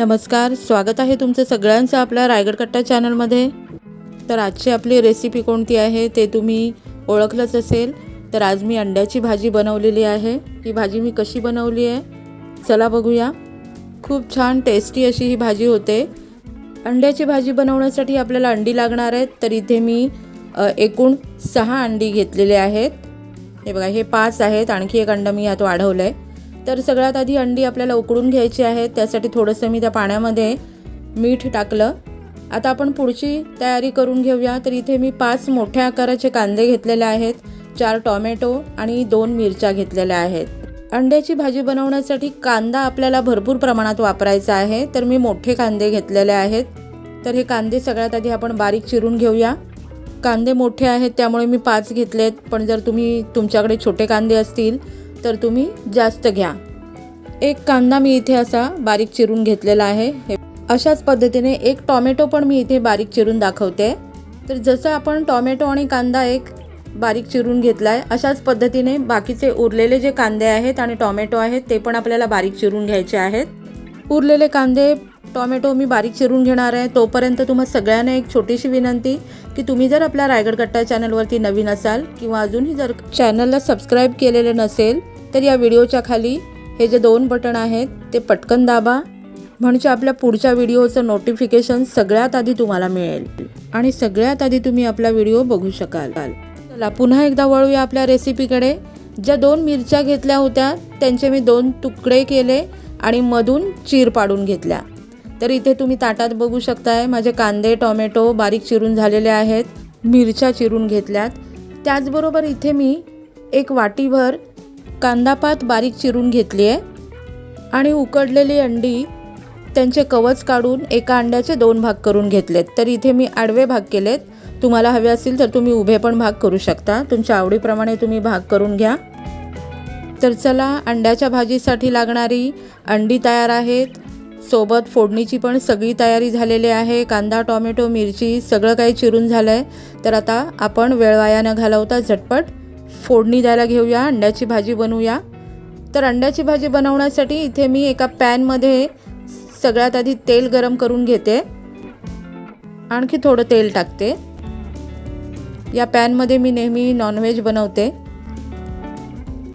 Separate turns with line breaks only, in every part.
नमस्कार स्वागत आहे तुमचं सगळ्यांचं आपल्या रायगड कट्टा चॅनलमध्ये. तर आजची आपली रेसिपी कोणती आहे ते तुम्ही ओळखलंच असेल. तर आज मी अंड्याची भाजी बनवलेली आहे. ही भाजी मी कशी बनवली आहे? चला बघूया. खूप छान टेस्टी अशी ही भाजी होते. अंड्याची भाजी बनवण्यासाठी आपल्याला अंडी लागणार आहेत. तर इथे मी एकूण सहा अंडी घेतलेले आहेत. हे बघा हे पाच आहेत. आणखी एक अंडा मी यात वाढवलं आहे तर सगळ्यात आधी अंडी आपल्याला उकडून घ्यायची आहेत. त्यासाठी थोडंसं मी त्या पाण्यामध्ये मीठ टाकलं. आता आपण पुढची तयारी करून घेऊया. तर इथे मी पाच मोठ्या आकाराचे कांदे घेतलेले आहेत. चार टॉमॅटो आणि दोन मिरच्या घेतलेल्या आहेत. अंड्याची भाजी बनवण्यासाठी कांदा आपल्याला भरपूर प्रमाणात वापरायचा आहे. तर मी मोठे कांदे घेतलेले आहेत. तर हे कांदे सगळ्यात आधी आपण बारीक चिरून घेऊया. कांदे मोठे आहेत त्यामुळे मी पाच घेतलेत. पण जर तुम्ही तुमच्याकडे छोटे कांदे असतील तर तुम्ही जास्त घ्या. एक कांदा मी इथे असा बारीक चिरून घेतलेला आहे. हे अशाच पद्धतीने एक टॉमॅटो पण मी इथे बारीक चिरून दाखवते. तर जसं आपण टॉमॅटो आणि कांदा एक बारीक चिरून घेतला आहे अशाच पद्धतीने बाकीचे उरलेले जे कांदे आहेत आणि टॉमॅटो आहेत ते पण आपल्याला बारीक चिरून घ्यायचे आहेत. उरलेले कांदे टॉमॅटो मी बारीक चिरून घेणार आहे. तोपर्यंत तुम्हा सगळ्यांना एक छोटीशी विनंती की तुम्ही जर आपल्या रायगड कट्टा चॅनलवरती नवीन असाल किंवा अजूनही जर चॅनलला सबस्क्राईब केलेले नसेल तर या व्हिडिओच्या खाली हे जे दोन बटन आहेत ते पटकन दाबा. म्हणजे आपल्या पुढच्या व्हिडिओचं नोटिफिकेशन सगळ्यात आधी तुम्हाला मिळेल. आणि सगळ्यात आधी तुम्ही आपला व्हिडिओ बघू शकाल. चला पुन्हा एकदा वळूया आपल्या रेसिपीकडे ज्या दोन मिरच्या घेतल्या होत्या त्यांचे मी दोन तुकडे केले आणि मधून चीर पाडून घेतल्या. तर इथे तुम्ही ताटात बघू शकताय माझे कांदे टोमॅटो बारीक चिरून झालेले आहेत मिरच्या चिरून घेतल्यात. त्याचबरोबर इथे मी एक वाटीभर कांदापात बारीक चिरून घेतली आहे आणि उकडलेली अंडी त्यांचे कवच काढून एका अंड्याचे दोन भाग करून घेतलेत. तर इथे मी आडवे भाग केलेत. तुम्हाला हवे असतील तर तुम्ही उभे पण भाग करू शकता. तुमच्या आवडीप्रमाणे तुम्ही भाग करून घ्या. तर चला अंड्याच्या भाजीसाठी लागणारी अंडी तयार आहेत. सोबत फोडणीची पण सगळी तयारी झालेली आहे. कांदा टोमॅटो मिरची सगळं काही चिरून झालं आहे तर आता आपण वेळ वाया न घालवता झटपट फोडणी द्यायला घेऊया अंड्याची भाजी बनवूया. तर अंड्याची भाजी बनवण्यासाठी इथे मी एका पॅनमध्ये सगळ्यात आधी तेल गरम करून घेते. आणखी थोडं तेल टाकते. या पॅनमध्ये मी नेहमी नॉनव्हेज बनवते.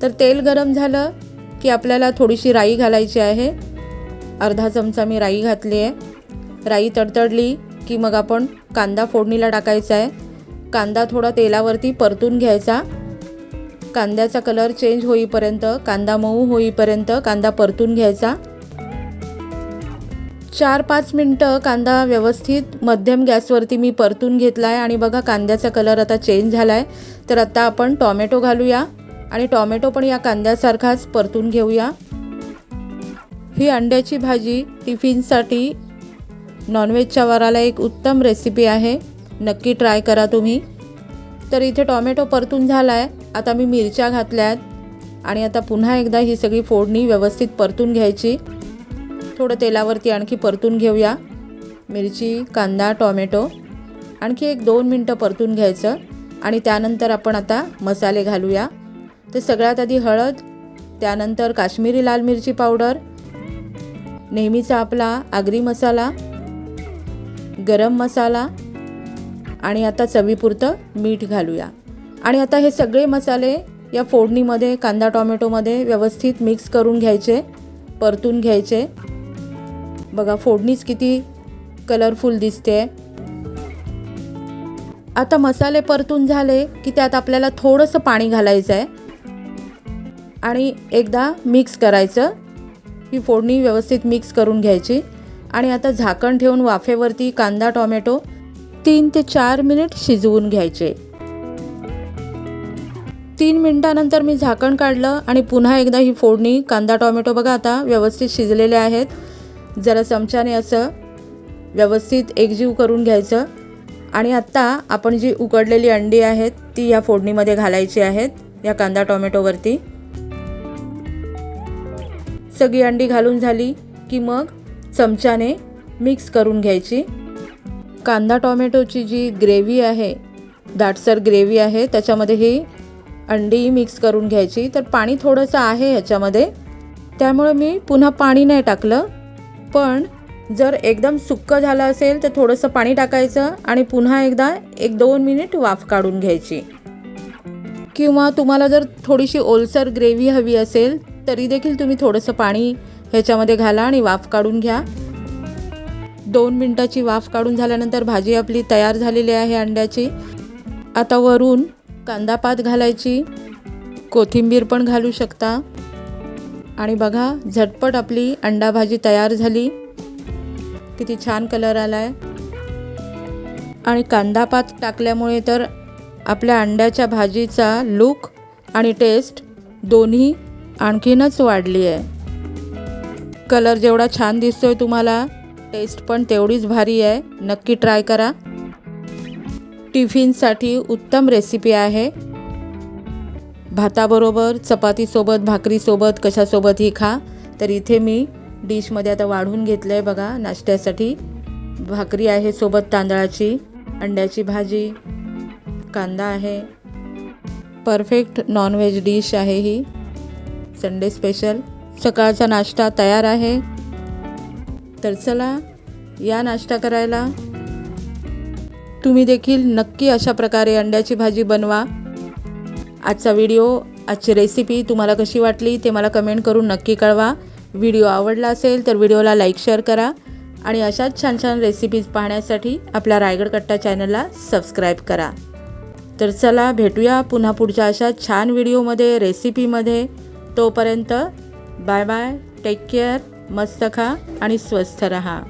तर तेल गरम झालं की आपल्याला थोडीशी राई घालायची आहे. अर्धा चमचा मी राई घातली आहे. राई तडतडली की मग आपण कांदा फोडणीला टाकायचा आहे. कांदा थोडा तेलावरती परतून घ्यायचा. कांद्याचा कलर चेंज होईपर्यंत कांदा मऊ होईपर्यंत कांदा परतून घ्यायचा. चार पाच मिनटं कांदा व्यवस्थित मध्यम गॅसवरती मी परतून घेतला आहे आणि बघा कांद्याचा कलर आता चेंज झाला आहे तर आता आपण टॉमॅटो घालूया आणि टॉमॅटो पण या कांद्यासारखाच परतून घेऊया. ही अंड्याची भाजी टिफिनसाठी नॉनव्हेजच्या वराला एक उत्तम रेसिपी आहे. नक्की ट्राय करा तुम्ही. तर इथे टॉमॅटो परतून झाला आहे आता मी मिरच्या घातल्यात आणि आता पुन्हा एकदा ही सगळी फोडणी व्यवस्थित परतून घ्यायची. थोडं तेलावरती आणखी परतून घेऊया. मिरची कांदा टॉमॅटो आणखी एक दोन मिनटं परतून घ्यायचं आणि त्यानंतर आपण आता मसाले घालूया. तर सगळ्यात आधी हळद त्यानंतर काश्मीरी लाल मिरची पावडर नेहमीचा आपला आगरी मसाला गरम मसाला आणि आता चवीपुरतं मीठ घालूया. आणि आता हे सगळे मसाले या फोडणीमध्ये कांदा टोमॅटोमध्ये व्यवस्थित मिक्स करून घ्यायचे परतून घ्यायचे. बघा फोडणीच किती कलरफुल दिसते आता मसाले परतून झाले की त्यात आपल्याला थोडंसं पाणी घालायचं आहे आणि एकदा मिक्स करायचं. ही फोडणी व्यवस्थित मिक्स करून घ्यायची. आणि आता झाकण ठेवून वाफेवरती कांदा टोमॅटो तीन ते चार मिनिट शिजवून घ्यायचे. तीन मिनटानंतर मी झाकण काढलं आणि पुन्हा एकदा ही फोडणी कांदा टोमॅटो बघा आता व्यवस्थित शिजलेले आहेत. जरा चमच्याने असं व्यवस्थित एकजीव करून घ्यायचं. आणि आत्ता आपण जी उकडलेली अंडी आहेत ती या फोडणीमध्ये घालायची आहेत या कांदा टोमॅटोवरती. सगळी अंडी घालून झाली की मग चमच्याने मिक्स करून घ्यायची. कांदा टोमॅटोची जी ग्रेव्ही आहे दाटसर ग्रेव्ही आहे त्याच्यामध्ये ही अंडी मिक्स करून घ्यायची. तर पाणी थोडंसं आहे ह्याच्यामध्ये त्यामुळे मी पुन्हा पाणी नाही टाकलं. पण जर एकदम सुक्कं झालं असेल तर थोडंसं पाणी टाकायचं आणि पुन्हा एकदा एक दोन मिनिट वाफ काढून घ्यायची. किंवा तुम्हाला जर थोडीशी ओलसर ग्रेव्ही हवी असेल तरी देखील तुम्ही थोडंसं पाणी ह्याच्यामध्ये घाला आणि वाफ काढून घ्या. दोन मिनटाची वाफ काढून झाल्यानंतर भाजी आपली तयार झालेली आहे अंड्याची. आता वरून कांदा पात घालायची. कोथिंबीर पण घालू शकता. आणि बघा झटपट आपली अंडा भाजी तयार झाली. किती छान कलर आला आहे आणि कांदा पात टाकल्यामुळे तर आपल्या अंड्याच्या भाजीचा लुक आणि टेस्ट दोन्ही आणखीनच वाढली आहे. कलर जेवढा छान दिसतोय तुम्हाला टेस्ट पण तेवढीच भारी आहे. नक्की ट्राय करा. टिफिनसाठी उत्तम रेसिपी आहे. भाताबरोबर चपातीसोबत भाकरीसोबत कशासोबतही खा. तर इथे मी डिशमध्ये आता वाढून घेतलं आहे बघा नाश्त्यासाठी. भाकरी आहे सोबत तांदळाची अंड्याची भाजी कांदा आहे. परफेक्ट नॉनव्हेज डिश आहे ही. संडे स्पेशल सकाळचा नाश्ता तयार आहे. तर चला या नाश्ता करायला तुम्ही देखील नक्की अशा प्रकारे अंड्याची भाजी बनवा. आजचा व्हिडिओ आजची रेसिपी तुम्हाला कशी वाटली ते मला कमेंट करून नक्की कळवा. व्हिडिओ आवडला असेल तर व्हिडिओला लाईक शेअर करा आणि अशाच छान छान रेसिपीज पाहण्यासाठी आपल्या रायगड कट्टा चॅनलला सबस्क्राईब करा. तर चला भेटूया पुन्हा पुढच्या अशा छान व्हिडिओमध्ये रेसिपीमध्ये तोपर्यंत बाय बाय टेक केअर मस्त खा आणि स्वस्थ रहा.